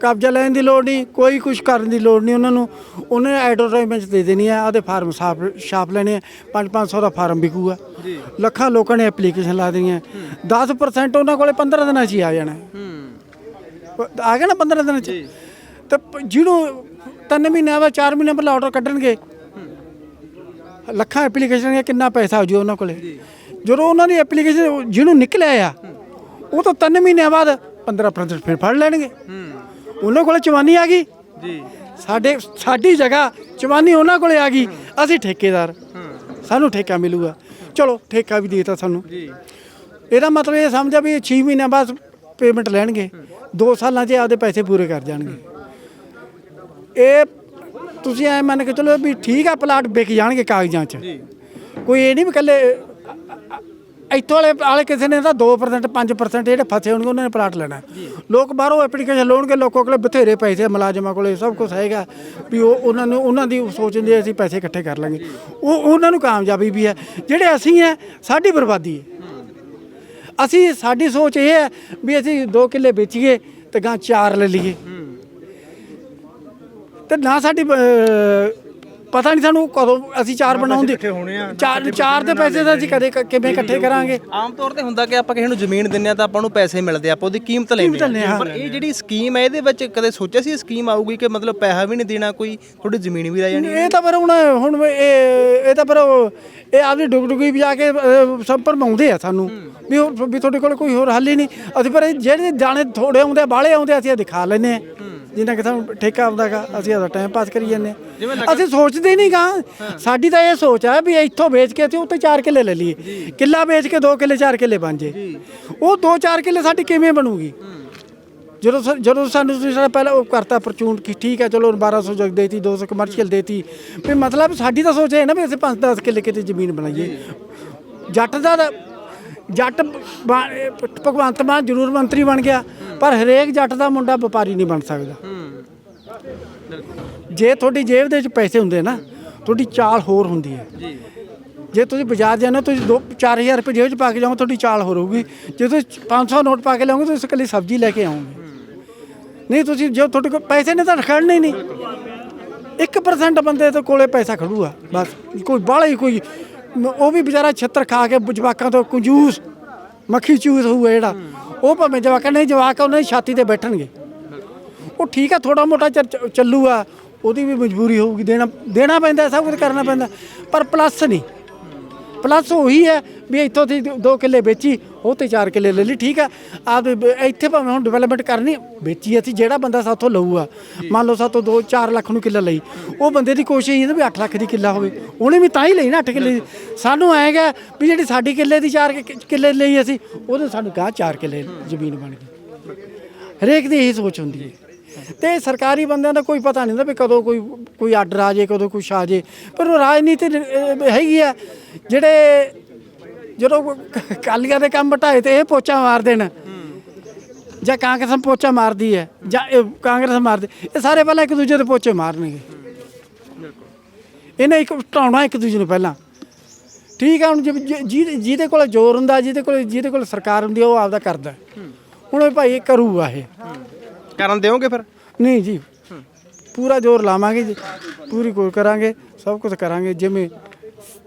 ਕਬਜ਼ਾ ਲੈਣ ਦੀ ਲੋੜ ਨਹੀਂ ਕੋਈ ਕੁਝ ਕਰਨ ਦੀ ਲੋੜ ਨਹੀਂ ਉਹਨਾਂ ਨੂੰ। ਉਹਨਾਂ ਨੇ ਐਡਵਰਟਾਈਜ਼ਮੈਂਟ ਦੇ ਦੇਣੀ ਹੈ ਆਦੇ ਫਾਰਮ ਛਾਪ ਛਾਪ ਲੈਣੇ ਆ 5-500 ਦਾ ਫਾਰਮ ਵਿਕੂਗਾ। ਲੱਖਾਂ ਲੋਕਾਂ ਨੇ ਐਪਲੀਕੇਸ਼ਨ ਲਾ ਦੇਣੀਆਂ 10% ਉਹਨਾਂ ਕੋਲੇ 15 ਦਿਨਾਂ 'ਚ ਹੀ ਆ ਜਾਣਾ। ਆ ਗਿਆ ਨਾ 15 ਦਿਨਾਂ 'ਚ? ਤੇ ਜਿਹਨੂੰ ਤਿੰਨ ਮਹੀਨਿਆਂ ਬਾਅਦ 4 ਮਹੀਨਿਆਂ ਪਹਿਲਾਂ ਆਰਡਰ ਕੱਢਣਗੇ ਲੱਖਾਂ ਐਪਲੀਕੇਸ਼ਨ ਕਿੰਨਾ ਪੈਸਾ ਹੋ ਜੂ ਉਹਨਾਂ ਕੋਲੇ? ਜਦੋਂ ਉਹਨਾਂ ਦੀ ਐਪਲੀਕੇਸ਼ਨ ਜਿਹਨੂੰ ਨਿਕਲਿਆ ਆ ਉਹ ਤਾਂ ਤਿੰਨ ਮਹੀਨਿਆਂ ਬਾਅਦ 15% ਫਿਰ ਫੜ ਲੈਣਗੇ। ਉਹਨਾਂ ਕੋਲੇ ਚਵਾਨੀ ਆ ਗਈ।
ਜੀ।
ਸਾਡੇ ਸਾਡੀ ਜਗ੍ਹਾ ਚਵਾਨੀ ਉਹਨਾਂ ਕੋਲੇ ਆ ਗਈ। ਅਸੀਂ ਠੇਕੇਦਾਰ। ਸਾਨੂੰ ਠੇਕਾ ਮਿਲੂਗਾ। ਚਲੋ ਠੇਕਾ ਵੀ ਦੇਤਾ ਸਾਨੂੰ।
ਜੀ।
ਇਹਦਾ ਮਤਲਬ ਇਹ ਸਮਝਿਆ ਵੀ 6 ਮਹੀਨਿਆਂ ਬਾਅਦ ਪੇਮੈਂਟ ਲੈਣਗੇ। 2 ਸਾਲਾਂ 'ਚ ਆਪਦੇ ਪੈਸੇ ਪੂਰੇ ਕਰ ਜਾਣਗੇ। ਇਹ ਤੁਸੀਂ ਐ ਮੰਨ ਕੇ ਚਲੋ ਵੀ ਠੀਕ ਆ ਪਲਾਟ ਵਿਕ ਜਾਣਗੇ ਕਾਗਜ਼ਾਂ 'ਚ। ਕੋਈ ਇਹ ਨਹੀਂ ਵੀ ਕੱਲੇ ਇੱਥੋਂ ਵਾਲੇ ਵਾਲੇ ਕਿਸੇ ਨੇ ਤਾਂ 2% 5% ਜਿਹੜੇ ਫਸੇ ਹੋਣਗੇ ਉਹਨਾਂ ਨੇ ਪਲਾਟ ਲੈਣਾ ਲੋਕ ਬਾਹਰੋਂ ਐਪਲੀਕੇਸ਼ਨ ਲਾਉਣਗੇ ਲੋਕਾਂ ਕੋਲੇ ਬਥੇਰੇ ਪੈਸੇ ਮੁਲਾਜ਼ਮਾਂ ਕੋਲੇ ਸਭ ਕੁਝ ਹੈਗਾ। ਵੀ ਉਹ ਉਹਨਾਂ ਨੂੰ ਉਹਨਾਂ ਦੀ ਸੋਚਦੇ ਅਸੀਂ ਪੈਸੇ ਇਕੱਠੇ ਕਰ ਲਾਂਗੇ। ਉਹ ਉਹਨਾਂ ਨੂੰ ਕਾਮਯਾਬੀ ਵੀ ਹੈ। ਜਿਹੜੇ ਅਸੀਂ ਹੈ ਸਾਡੀ ਬਰਬਾਦੀ ਹੈ। ਅਸੀਂ ਸਾਡੀ ਸੋਚ ਇਹ ਹੈ ਵੀ ਅਸੀਂ 2 ਕਿੱਲੇ ਵੇਚੀਏ ਤੇ ਗਾਂ ਚਾਰ ਲੈ ਲਈਏ। ਤੇ ਨਾ ਸਾਡੀ ਪਤਾ ਨਹੀਂ ਸਾਨੂੰ ਕਦੋਂ ਅਸੀਂ ਚਾਰ ਬਣਾਉਂਦੇ। ਚਾਰ ਚਾਰ ਦੇ ਪੈਸੇ ਤਾਂ ਅਸੀਂ ਕਦੇ ਕ- ਕਿਵੇਂ ਇਕੱਠੇ ਕਰਾਂਗੇ?
ਆਮ ਤੌਰ ਤੇ ਹੁੰਦਾ ਕਿ ਆਪਾਂ ਕਿਸੇ ਨੂੰ ਜ਼ਮੀਨ ਦਿੰਨੇ ਆ ਤਾਂ ਆਪਾਂ ਨੂੰ ਪੈਸੇ ਮਿਲਦੇ ਆ ਆਪਾਂ ਉਹਦੀ ਕੀਮਤ ਲੈਂਦੇ
ਲੈਂਦੇ
ਆ
ਹਾਂ।
ਪਰ ਇਹ ਜਿਹੜੀ ਸਕੀਮ ਹੈ ਇਹਦੇ ਵਿੱਚ ਕਦੇ ਸੋਚਿਆ ਸੀ ਇਹ ਸਕੀਮ ਆਊਗੀ ਕਿ ਮਤਲਬ ਪੈਸਾ ਵੀ ਨਹੀਂ ਦੇਣਾ ਕੋਈ ਤੁਹਾਡੀ ਜ਼ਮੀਨ ਵੀ ਰਹਿ ਜਾਣੀ
ਇਹ ਤਾਂ ਫਿਰ ਹੁਣ ਹੁਣ ਇਹ ਇਹ ਤਾਂ ਫਿਰ ਉਹ- ਇਹ ਆਪਦੀ ਡੁਗ ਡੁਗੀ ਵਜਾ ਕੇ ਅਹ, ਸਭ ਭਰਮਾਉਂਦੇ ਆ ਸਾਨੂੰ। ਵੀ ਉਹ- ਵੀ ਤੁਹਾਡੇ ਕੋਲ ਕੋਈ ਹੋਰ ਹੱਲ ਹੀ ਨਹੀਂ। ਅਸੀਂ ਪਰ ਇਹ ਜਿਹੜੇ ਦਾਣੇ ਥੋੜੇ ਆਉਂਦੇ ਆ ਬਾਹਲੇ ਆਉਂਦੇ ਅਸੀਂ ਇਹ ਦਿਖਾ ਲੈਨੇ ਆ। ਜਿੰਨਾ ਕਿ ਸਾਨੂੰ ਠੇਕਾ ਆਉਂਦਾਗਾ ਅਸੀਂ ਆਦਾ ਟਾਈਮ ਪਾਸ ਕਰੀ ਜਾਂਦੇ ਹਾਂ। ਅਸੀਂ ਸੋਚਦੇ ਨਹੀਂ ਗਾ। ਸਾਡੀ ਤਾਂ ਇਹ ਸੋਚ ਆ ਵੀ ਇੱਥੋਂ ਵੇਚ ਕੇ ਅਸੀਂ ਉੱਤੇ 4 ਕਿੱਲੇ ਲੈ ਲਈਏ। ਕਿੱਲਾ ਵੇਚ ਕੇ 2 ਕਿੱਲੇ 4 ਕਿੱਲੇ ਬਣ ਜੇ। ਉਹ 2-4 ਕਿੱਲੇ ਸਾਡੀ ਕਿਵੇਂ ਬਣੂਗੀ? ਜਦੋਂ ਸਾ- ਜਦੋਂ ਸਾਨੂੰ ਤੁਸੀਂ ਸਾਡਾ ਪਹਿਲਾਂ ਉਹ ਕਰਤਾ ਪਰਚੂਨ ਕਿ ਠੀਕ ਹੈ ਚਲੋ 1200 ਜਗ ਦੇਤੀ 200 ਕਮਰਸ਼ੀਅਲ ਦੇਤੀ। ਵੀ ਮਤਲਬ ਸਾਡੀ ਤਾਂ ਸੋਚ ਹੈ ਨਾ ਵੀ ਅਸੀਂ 5-10 ਕਿੱਲੇ ਕਿਤੇ ਜ਼ਮੀਨ ਬਣਾਈਏ। ਜੱਟ ਦਾ ਤਾਂ- ਜੱਟ ਬਾ- ਇਹ ਭਗਵੰਤ ਮਾਨ ਜ਼ਰੂਰ ਮੰਤਰੀ ਬਣ ਗਿਆ। ਪਰ ਹਰੇਕ ਜੱਟ ਦਾ ਮੁੰਡਾ ਵਪਾਰੀ ਨਹੀਂ ਬਣ ਸਕਦਾ। ਜੇ ਤੁਹਾਡੀ ਜੇਬ ਦੇ ਵਿੱਚ ਪੈਸੇ ਹੁੰਦੇ ਨਾ ਤੁਹਾਡੀ ਚਾਲ ਹੋਰ ਹੁੰਦੀ ਹੈ। ਜੇ। ਤੁਸੀਂ ਬਾਜ਼ਾਰ ਹੋ ਤੁਸੀਂ 2 4000 ਰੁਪਏ ਜੇਬ 'ਚ ਪਾ ਕੇ ਜਾਓਗੇ ਤੁਹਾਡੀ ਚਾਲ ਹੋਰ ਹੋਊਗੀ। ਜੇ ਤੁਸੀਂ 500 ਨੋਟ ਪਾ ਕੇ ਲਿਆਓਗੇ ਤੁਸੀਂ ਇਕੱਲੀ ਸਬਜ਼ੀ ਲੈ ਕੇ ਆਓਗੇ। ਨਹੀਂ ਤੁਸੀਂ ਜੋ ਤੁਹਾਡੇ ਕੋਲ ਪੈਸੇ ਨੇ ਤਾਂ ਖੜਨੇ ਹੀ ਨਹੀਂ। 1% ਬੰਦੇ ਦੇ ਕੋਲੇ ਪੈਸਾ ਖੜੂਗਾ ਬਸ। ਕੋਈ ਬਾਹਲਾ ਹੀ ਕੋਈ ਉਹ ਵੀ ਵਿਚਾਰਾ ਛੱਤਰ ਖਾ ਕੇ ਜਵਾਕਾਂ ਤੋਂ ਕੰਜੂਸ ਮੱਖੀ ਚੂਸ ਹੋਊਗਾ ਜਿਹੜਾ। ਉਹ ਭਾਵੇਂ ਜਵਾਕਾਂ ਨਹੀਂ ਜਵਾਕ ਉਹਨਾਂ ਦੀ ਛਾਤੀ ਤੇ ਬੈਠਣਗੇ। ਉਹ ਠੀਕ ਆ ਥੋੜਾ ਮੋਟਾ ਚੱਲੂਗਾ, ਉਹਦੀ ਵੀ ਮਜਬੂਰੀ ਹੋਊਗੀ, ਦੇਣਾ ਦੇਣਾ ਪੈਂਦਾ, ਸਭ ਕੁਝ ਕਰਨਾ ਪੈਂਦਾ, ਪਰ ਪਲੱਸ ਨਹੀਂ। ਪਲੱਸ ਉਹੀ ਹੈ ਵੀ ਇੱਥੋਂ ਦੀ 2 ਕਿੱਲੇ ਵੇਚੀ, ਉਹ ਤੇ 4 ਕਿੱਲੇ ਲੈ ਲਈ, ਠੀਕ ਹੈ? ਆਪ ਇੱਥੇ ਭਾਵੇਂ ਹੁਣ ਡਿਵੈਲਪਮੈਂਟ ਕਰਨੀ, ਵੇਚੀ ਅਸੀਂ, ਜਿਹੜਾ ਬੰਦਾ ਸਾਥੋਂ ਲਊਗਾ। ਮੰਨ ਲਓ ਸਾਥੋਂ 2 4 ਲੱਖ ਨੂੰ ਕਿੱਲਾ ਲਈ। ਉਹ ਬੰਦੇ ਦੀ ਕੋਸ਼ਿਸ਼ ਇਹ ਹੈ ਵੀ 8 ਲੱਖ ਦੀ ਕਿੱਲਾ ਹੋਵੇ। ਉਹਨੇ ਵੀ ਤਾਂ ਹੀ ਲਈ ਨਾ 8 ਕਿੱਲੇ ਦੀ। ਸਾਨੂੰ ਆਏਗਾ ਵੀ ਜਿਹੜੀ ਸਾਡੀ ਕਿੱਲੇ ਦੀ 4 ਕਿੱਲੇ ਲਈ ਅਸੀਂ, ਉਹਦੇ ਸਾਨੂੰ ਕਹਾ 4 ਕਿੱਲੇ ਜ਼ਮੀਨ ਬਣ ਗਈ। ਹਰੇਕ ਦੀ ਇਹੀ ਸੋਚ ਹੁੰਦੀ ਹੈ। ਤੇ ਸਰਕਾਰੀ ਬੰਦਿਆਂ ਦਾ ਕੋਈ ਪਤਾ ਨਹੀਂ ਹੁੰਦਾ ਵੀ ਕਦੋਂ ਕੋਈ ਕੋਈ ਆਰਡਰ ਆ ਜੇ ਕਦੋਂ ਕੁਛ ਆ ਜੇ। ਪਰ ਉਹ ਰਾਜਨੀਤੀ ਅਹ, ਹੈਗੀ ਆ। ਜਿਹੜੇ ਜਦੋਂ ਕ- ਕਾਲੀਆਂ ਦੇ ਕੰਮ ਬਟਾਏ ਤੇ ਇਹ ਪੋਚਾ ਮਾਰ ਦੇਣ। ਜਾਂ ਕਾਂਗਰਸ ਪੋਚਾ ਮਾਰਦੀ ਹੈ ਜਾਂ ਇਹ ਕਾਂਗਰਸ ਮਾਰਦੀ ਇਹ ਸਾਰੇ ਪਹਿਲਾਂ ਇੱਕ ਦੂਜੇ ਦੇ ਪੋਚੇ ਮਾਰਨਗੇ। ਇਹਨੇ ਇੱਕ ਟਾਉਣਾ ਇੱਕ ਦੂਜੇ ਨੂੰ ਪਹਿਲਾਂ। ਠੀਕ ਆ ਹੁਣ ਜਿ- ਜਿ- ਜਿਹਦੇ ਜਿਹਦੇ ਕੋਲ ਜ਼ੋਰ ਹੁੰਦਾ ਜਿਹਦੇ ਕੋਲ ਜਿਹਦੇ ਕੋਲ ਸਰਕਾਰ ਹੁੰਦੀ ਆ ਉਹ ਆਪਦਾ ਕਰਦਾ। ਹੁਣ ਇਹ ਭਾਈ ਇਹ ਕਰੂਗਾ ਇਹ।
ਕਰਨ ਦਿਓਗੇ ਫਿਰ?
ਨਹੀਂ ਜੀ। ਪੂਰਾ ਜ਼ੋਰ ਲਾਵਾਂਗੇ ਜੀ। ਪੂਰੀ ਕੋਈ ਕਰਾਂਗੇ ਸਭ ਕੁਝ ਕਰਾਂਗੇ ਜਿਵੇਂ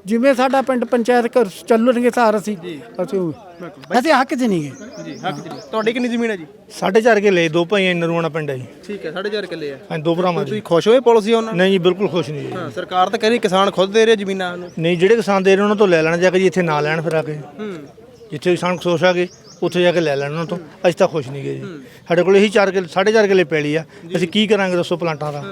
ਜਿਵੇਂ ਸਾਡਾ ਪਿੰਡ ਪੰਚਾਇਤ ਘਰ ਚੱਲਣਗੇ ਸਾਰ ਅਸੀਂ ਅਸੀਂ ਅਸੀਂ ਹੱਕ 'ਚ ਨਹੀਂ ਗਏ।
ਜੀ ਹੱਕ ਜੀ ਤੁਹਾਡੀ ਕਿੰਨੀ ਜ਼ਮੀਨ ਹੈ ਜੀ?
ਸਾਢੇ ਚਾਰ ਕਿੱਲੇ ਦੋ ਭਾਈਆਂ ਨਰੂਣਾ ਪਿੰਡ ਹੈ ਜੀ।
ਠੀਕ ਹੈ 4.5 ਕਿੱਲੇ ਆ
ਹਾਂ ਦੋ ਭਰਾਵਾਂ ਦੀ
ਤੁਸੀਂ ਖੁਸ਼ ਹੋਏ ਪਾਲਿਸੀ ਉਹਨਾਂ
ਨਹੀਂ ਜੀ ਬਿਲਕੁਲ ਖੁਸ਼ ਨਹੀਂ ਜੀ।
ਹਾਂ ਸਰਕਾਰ ਤਾਂ ਕਹਿੰਦੀ ਕਿਸਾਨ ਖੁਦ ਦੇ ਰਿਹਾ ਜ਼ਮੀਨਾਂ ਨੂੰ।
ਨਹੀਂ ਜਿਹੜੇ ਕਿਸਾਨ ਦੇ ਰਹੇ ਉਹਨਾਂ ਤੋਂ ਲੈ ਲੈਣਾ ਜਾ ਕੇ ਜੀ ਇੱਥੇ ਨਾ ਲੈਣ ਫਿਰ ਆ ਕੇ।
ਹੂੰ।
ਜਿੱਥੇ ਕਿਸਾਨ ਖੁਸ਼ ਆ ਗਏ ਉੱਥੇ ਜਾ ਕੇ ਲੈ ਲੈਣ ਉਹਨਾਂ ਤੋਂ। ਅਸੀਂ ਤਾਂ ਖੁਸ਼ ਨਹੀਂ ਗਏ ਜੀ। ਸਾਡੇ ਕੋਲ ਇਹੀ 4 ਕਿੱਲੇ 4.5 ਕਿੱਲੇ ਪੈਲੀ ਆ। ਅਸੀਂ ਕੀ ਕਰਾਂਗੇ ਦੱਸੋ ਪਲਾਂਟਾਂ ਦਾ?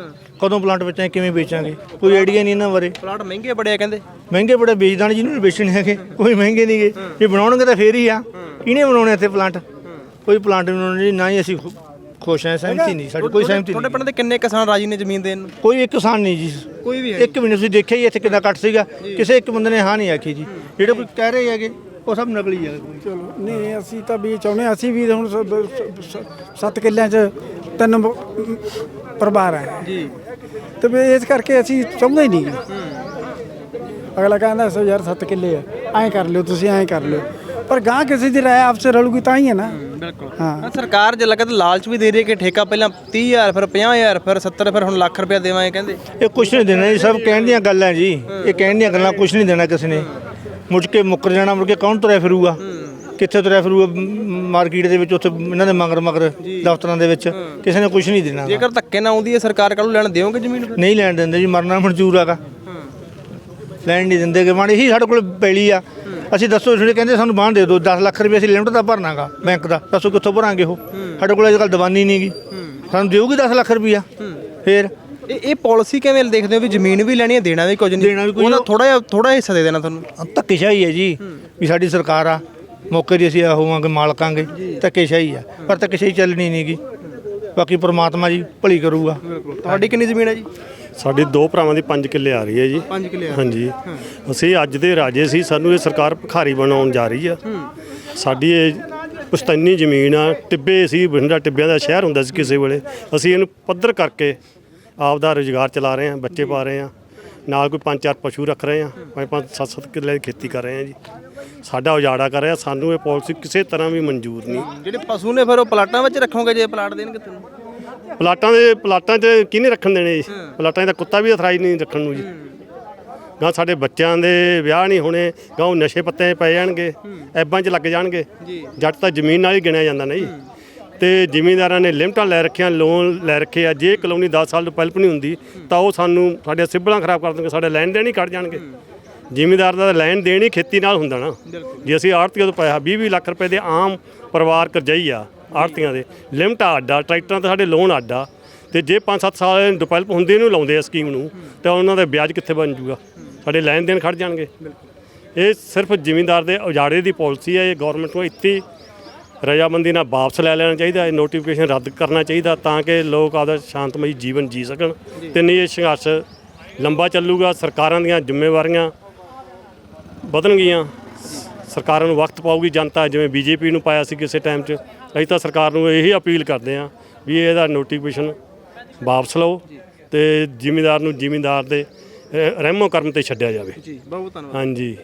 ਕਦੋਂ ਪਲਾਂਟ ਵੇਚਾਂਗੇ ਕਿਵੇਂ ਵੇਚਾਂਗੇ? ਕੋਈ ਆਈਡੀਆ ਨਹੀਂ ਇਹਨਾਂ ਬਾਰੇ।
ਪਲਾਟ ਮਹਿੰਗੇ ਬੜੇ ਆ ਕਹਿੰਦੇ।
ਮਹਿੰਗੇ ਬੜੇ ਵੇਚਦਾਨ ਜਿਹਨੂੰ ਨਹੀਂ ਵੇਚਣੇ ਹੈਗੇ ਕੋਈ ਮਹਿੰਗੇ ਨਹੀਂਗੇ ਜੇ ਬਣਾਉਣਗੇ ਤਾਂ ਫੇਰ ਹੀ ਆ। ਕਿਹਨੇ ਬਣਾਉਣੇ ਇੱਥੇ ਪਲਾਂਟ। ਕੋਈ ਪਲਾਂਟ ਨਹੀਂ ਬਣਾਉਣੇ ਜੀ ਨਾ ਹੀ ਅਸੀਂ ਖੁਸ਼ ਹਾਂ ਸਹਿਮਤੀ ਨਹੀਂ। ਸਾਡੀ ਕੋਈ ਸਹਿਮਤੀ
ਤੁਹਾਡੇ
ਨਹੀਂ।
ਪਿੰਡ ਦੇ ਕਿੰਨੇ ਕਿਸਾਨ ਰਾਜੀ ਨੇ ਜ਼ਮੀਨ ਦੇਣ ਨੂੰ?
ਕੋਈ ਇੱਕ ਕਿਸਾਨ ਨਹੀਂ ਜੀ।
ਕੋਈ ਵੀ ਹੈ
ਇੱਕ ਵੀ ਨਹੀਂ। ਤੁਸੀਂ ਦੇਖਿਆ ਹੀ ਇੱਥੇ ਕਿੰਨਾ ਕੱਟ ਸੀਗਾ। ਕਿਸੇ ਇੱਕ ਬੰਦੇ ਨੇ ਹਾਂ ਨਹੀਂ ਆਖੀ ਜੀ। ਜਿਹੜੇ ਕੋਈ ਕਹਿ ਰਹੇ ਹੈਗੇ ਉਹ ਸਭ ਨਕਲੀ ਕੋਈ
ਚਲੋ ਨਹੀਂ ਅਸੀਂ ਤਾਂ ਵੀ ਚਾਹੁੰਦੇ ਹਾਂ, ਅਸੀਂ ਵੀ ਹੁਣ 7 ਕਿੱਲਿਆਂ 'ਚ ਤਿੰਨ ਪਰਿਵਾਰ ਹੈ।
ਜੀ।
ਤੇ ਵੀ ਇਸ ਕਰਕੇ ਅਸੀਂ ਚਾਹੁੰਦੇ ਹੀ। ਨਹੀਂ। ਅਗਲਾ ਕਹਿੰਦਾ ਸੋ ਯਾਰ 7 ਕਿੱਲੇ ਆ ਐਂ ਕਰ ਲਿਓ ਤੁਸੀਂ ਐਂ ਕਰ ਲਿਓ। ਪਰ ਗਾਂ ਕਿਸੇ ਦੀ ਰਾਏ ਆਪਸੇ ਰਲੂਗੀ ਤਾਂ ਹੀ ਹੈ ਨਾ।
ਬਿਲਕੁਲ।
ਹਾਂ।
ਹਾਂ ਸਰਕਾਰ ਜੇ ਲੱਗਦਾ ਲਾਲਚ ਵੀ ਦੇ ਰਹੀ ਹੈ ਕਿ ਠੇਕਾ ਪਹਿਲਾਂ 30000 ਫਿਰ 50000 ਫਿਰ 70 ਫਿਰ ਹੁਣ ਲੱਖ ਰੁਪਇਆ ਦੇਵਾਂਗੇ ਕਹਿੰਦੇ।
ਇਹ ਕੁਛ ਨਹੀਂ ਦੇਣਾ ਜੀ ਸਭ ਕਹਿਣ ਦੀਆਂ ਗੱਲਾਂ ਜੀ। ਇਹ ਕਹਿਣ ਦੀਆਂ ਗੱਲਾਂ ਕੁਛ ਨਹੀਂ ਦੇਣਾ ਕਿਸੇ ਨੇ। ਮੁੜ ਕੇ ਮੁੱਕਰ ਜਾਣਾ ਮੁੜ ਕੇ ਕੌਣ ਤੁਰਿਆ ਫਿਰੂਗਾ? ਕਿੱਥੇ ਤੁਰਿਆ ਫਿਰੂਗਾ ਮਾਰਕੀਟ ਦੇ ਵਿੱਚ ਉੱਥੇ ਇਹਨਾਂ ਦੇ ਮਗਰ ਮਗਰ ਦਫ਼ਤਰਾਂ ਦੇ ਵਿੱਚ। ਕਿਸੇ ਨੇ ਕੁਛ ਨਹੀਂ ਦੇਣਾ
ਜੇਕਰ ਧੱਕੇ ਨਾਲ ਆਉਂਦੀ ਹੈ ਸਰਕਾਰ ਕੱਲ ਲੈਣ ਦਿਓਗੇ ਜ਼ਮੀਨ?
ਨਹੀਂ ਲੈਣ ਦਿੰਦੇ ਜੀ ਮਰਨਾ ਮਨਜ਼ੂਰ ਹੈਗਾ ਲੈਣ ਨਹੀਂ ਦਿੰਦੇ ਕਿ ਮਾੜੀ ਹੀ ਸਾਡੇ ਕੋਲ ਪੈਲੀ ਆ। ਅਸੀਂ ਦੱਸੋ ਜਿਹੜੇ ਕਹਿੰਦੇ ਸਾਨੂੰ ਬਾਂਹ ਦੇ ਦਿਓ 10 ਲੱਖ ਰੁਪਏ ਅਸੀਂ ਲਿਮਟ ਦਾ ਭਰਨਾਗਾ ਬੈਂਕ ਦਾ। ਦੱਸੋ ਕਿੱਥੋਂ ਭਰਾਂਗੇ ਉਹ? ਸਾਡੇ ਕੋਲ ਅੱਜ ਕੱਲ੍ਹ ਦੀਵਾਨੀ ਨਹੀਂਗੀ ਸਾਨੂੰ ਦੇਊਗੀ 10 ਲੱਖ ਰੁਪਈਆ? ਫੇਰ
ਇਹ ਇਹ ਪਾਲਿਸੀ ਕਿਵੇਂ ਦੇਖਦੇ ਹੋ ਵੀ ਜ਼ਮੀਨ ਵੀ ਲੈਣੀ ਹੈ ਦੇਣਾ ਵੀ ਕੁਝ ਨਹੀਂ?
ਦੇਣਾ ਵੀ ਕੁਝ
ਥੋੜਾ ਜਿਹਾ ਥੋੜਾ ਹਿੱਸਾ ਦੇ ਦੇਣਾ ਤੁਹਾਨੂੰ?
ਧੱਕੇਸ਼ਾਹੀ ਹੈ ਜੀ ਵੀ ਸਾਡੀ ਸਰਕਾਰ ਆ। ਮੌਕੇ ਦੀ ਅਸੀਂ ਹੋਵਾਂਗੇ ਮਾਲਕਾਂਗੇ। ਧੱਕੇਸ਼ਾਹੀ ਆ। ਪਰ ਧੱਕੇਸ਼ਾਹੀ ਚੱਲਣੀ ਨਹੀਂਗੀ ਬਾਕੀ ਪ੍ਰਮਾਤਮਾ ਜੀ ਭਲੀ ਕਰੂਗਾ।
ਤੁਹਾਡੀ ਕਿੰਨੀ ਜ਼ਮੀਨ ਹੈ ਜੀ?
ਸਾਡੇ ਦੋ ਭਰਾਵਾਂ ਦੀ 5 ਕਿੱਲੇ ਆ ਰਹੀ ਹੈ ਜੀ।
5 ਕਿੱਲੇ
ਹਾਂਜੀ। ਅਸੀਂ ਅੱਜ ਦੇ ਰਾਜੇ ਸੀ ਸਾਨੂੰ ਇਹ ਸਰਕਾਰ ਭਿਖਾਰੀ ਬਣਾਉਣ ਜਾ ਰਹੀ ਆ। ਸਾਡੀ ਇਹ ਪੁਸ਼ਤੈਨੀ ਜ਼ਮੀਨ ਆ। ਟਿੱਬੇ ਸੀ ਬਿੰਡਾ ਟਿੱਬਿਆਂ ਦਾ ਸ਼ਹਿਰ ਹੁੰਦਾ ਸੀ ਕਿਸੇ ਵੇਲੇ। ਅਸੀਂ ਇਹਨੂੰ ਪੱਧਰ ਕਰਕੇ ਆਪ ਦਾ ਰੁਜ਼ਗਾਰ ਚਲਾ ਰਹੇ ਹਾਂ ਬੱਚੇ ਪਾ ਰਹੇ ਹਾਂ ਨਾਲ ਕੋਈ ਪੰਜ ਚਾਰ ਪਸ਼ੂ ਰੱਖ ਰਹੇ ਹਾਂ ਪੰਜ ਪੰਜ ਸੱਤ ਸੱਤ ਕਿੱਲੇ ਦੀ ਖੇਤੀ ਕਰ ਰਹੇ ਹਾਂ ਜੀ। ਸਾਡਾ ਉਜਾੜਾ ਕਰ ਰਿਹਾ ਸਾਨੂੰ ਇਹ ਪਾਲਿਸੀ ਕਿਸੇ ਤਰ੍ਹਾਂ ਵੀ ਮਨਜ਼ੂਰ ਨਹੀਂ।
ਜਿਹੜੇ ਪਸ਼ੂ ਨੇ ਫਿਰ ਉਹ ਪਲਾਟਾਂ ਵਿੱਚ ਰੱਖੋਗੇ ਜੇ ਪਲਾਟ ਦੇਣਗੇ ਤੁਹਾਨੂੰ
ਪਲਾਟਾਂ ਦੇ ਪਲਾਟਾਂ 'ਚ ਕਿਹਨੇ ਰੱਖਣ ਦੇਣੇ ਜੀ? ਪਲਾਟਾਂ 'ਚ ਤਾਂ ਕੁੱਤਾ ਵੀ ਅਥਰਾਈ ਨਹੀਂ ਰੱਖਣ ਨੂੰ ਜੀ। ਗਾਂ ਸਾਡੇ ਬੱਚਿਆਂ ਦੇ ਵਿਆਹ ਨਹੀਂ ਹੋਣੇ ਗਾਂ ਉਹ ਨਸ਼ੇ ਪੱਤੇ ਪੈ ਜਾਣਗੇ ਐਬਾਂ 'ਚ ਲੱਗ ਜਾਣਗੇ। ਜੱਟ ਤਾਂ ਜ਼ਮੀਨ ਨਾਲ ਹੀ ਗਿਣਿਆ ਜਾਂਦਾ ਨਾ ਜੀ ਤੇ ਜ਼ਿਮੀਂਦਾਰਾਂ ਨੇ ਲਿਮਟਾਂ ਲੈ ਰੱਖੀਆਂ ਲੋਨ ਲੈ ਰੱਖੇ ਆ। ਜੇ ਕਲੋਨੀ 10 ਸਾਲ ਤੋਂ ਪਹਿਲਾਂ ਨਹੀਂ ਹੁੰਦੀ ਤਾਂ ਉਹ ਸਾਨੂੰ ਸਾਡੇ ਸਿਬਲਾਂ ਖਰਾਬ ਕਰ ਦੇਣਗੇ ਸਾਡੇ ਲੈਣ ਦੇਣ ਹੀ ਕੱਢ ਜਾਣਗੇ। ਜ਼ਿਮੀਂਦਾਰ ਦਾ ਲੈਣ ਦੇਣ ਹੀ ਖੇਤੀ ਨਾਲ ਹੁੰਦਾ ਨਾ। ਜੇ ਅਸੀਂ ਆੜਤੀਆਂ ਤੋਂ ਪੈਸਾ 20 20 ਲੱਖ ਰੁਪਏ ਦੇ ਆਮ ਪਰਿਵਾਰ ਕਰਜਾਈ ਆ ਆੜਤੀਆਂ ਦੇ ਲਿਮਟਾ ਅੱਡਾ ਟਰੈਕਟਰਾਂ ਤੇ ਸਾਡੇ ਲੋਨ ਅੱਡਾ। ਤੇ ਜੇ 5-7 ਸਾਲ ਡਿਵੈਲਪ ਹੁੰਦੇ ਨੂੰ ਲਾਉਂਦੇ ਆ ਸਕੀਮ ਨੂੰ ਤਾਂ ਉਹਨਾਂ ਦਾ ਵਿਆਜ ਕਿੱਥੇ ਬਣ ਜੂਗਾ? ਸਾਡੇ ਲੈਣ ਦੇਣ ਖੜ ਜਾਣਗੇ। ਇਹ ਸਿਰਫ ਜ਼ਿਮੀਂਦਾਰ ਦੇ ਉਜਾੜੇ ਦੀ ਪਾਲਿਸੀ ਹੈ ਇਹ ਗਵਰਨਮੈਂਟ ਨੂੰ ਇੱਥੇ ਰਜਾਮੰਦੀ ਨਾਲ ਵਾਪਸ ਲੈ ਲੈਣਾ ਚਾਹੀਦਾ ਇਹ ਨੋਟੀਫਿਕੇਸ਼ਨ ਰੱਦ ਕਰਨਾ ਚਾਹੀਦਾ ਤਾਂ ਕਿ ਲੋਕ ਆਪਦਾ ਸ਼ਾਂਤਮਈ ਜੀਵਨ ਜੀ ਸਕਣ। ਤੇ ਨਹੀਂ ਇਹ ਸੰਘਰਸ਼ ਲੰਬਾ ਚੱਲੂਗਾ ਸਰਕਾਰਾਂ ਦੀਆਂ ਜ਼ਿੰਮੇਵਾਰੀਆਂ ਵਧਣਗੀਆਂ ਸਰਕਾਰਾਂ ਨੂੰ ਵਕਤ ਪਾਊਗੀ ਜਨਤਾ ਜਿਵੇਂ ਬੀਜੇਪੀ ਨੂੰ ਪਾਇਆ ਸੀ ਕਿਸੇ ਟਾਈਮ 'ਚ। ਅਸੀਂ ਤਾਂ ਸਰਕਾਰ ਨੂੰ ਇਹੀ ਅਪੀਲ ਕਰਦੇ ਹਾਂ ਵੀ ਇਹਦਾ ਨੋਟੀਫਿਕੇਸ਼ਨ ਵਾਪਸ ਲਓ ਤੇ ਜ਼ਿਮੀਂਦਾਰ ਨੂੰ ਜ਼ਿਮੀਂਦਾਰ ਦੇ ਰਹਿਮੋ ਕਰਮ ਤੇ ਛੱਡਿਆ ਜਾਵੇ।
ਜੀ ਬਹੁਤ ਧੰਨਵਾਦ।
ਹਾਂਜੀ।